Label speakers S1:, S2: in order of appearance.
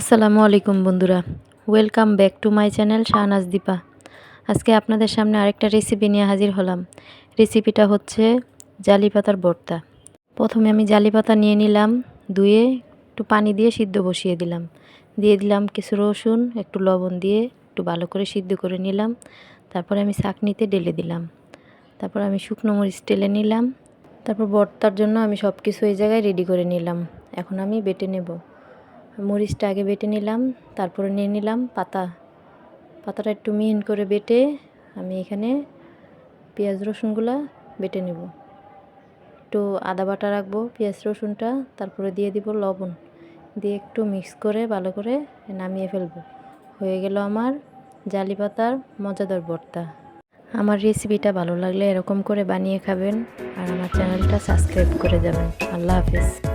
S1: আসসালামু আলাইকুম বন্ধুরা। Welcome back to my channel Shahnaz Dipa. আজকে আপনাদের সামনে আরেকটা রেসিপি নিয়ে হাজির হলাম। রেসিপিটা হচ্ছে জালি পাতার ভর্তা। প্রথমে আমি জালি পাতা নিয়ে নিলাম, ধুয়ে একটু পানি দিয়ে সিদ্ধ বসিয়ে দিলাম। দিয়ে দিলাম কিছু রসুন, একটু লবণ দিয়ে একটু ভালো করে সিদ্ধ করে নিলাম। তারপরে আমি চাকনিতে ঢেলে দিলাম। তারপর আমি শুকনো মরিচ টেলে নিলাম। তারপর ভর্তার জন্য আমি সব কিছু এই জায়গায় রেডি করে নিলাম। এখন আমি বেটে নেব। মরিচটা আগে বেটে নিলাম, তারপরে নিয়ে নিলাম পাতা। পাতাটা একটু মিহিন করে বেটে আমি এখানে পেঁয়াজ রসুনগুলা বেটে নেব। একটু আদা বাটা রাখব, পেঁয়াজ রসুনটা, তারপরে দিয়ে দিব লবণ। দিয়ে একটু মিক্স করে ভালো করে নামিয়ে ফেলব। হয়ে গেল আমার জালি পাতার মজাদার ভর্তা। আমার রেসিপিটা ভালো লাগলে এরকম করে বানিয়ে খাবেন আর আমার চ্যানেলটা সাবস্ক্রাইব করে যাবেন। আল্লাহ হাফিজ।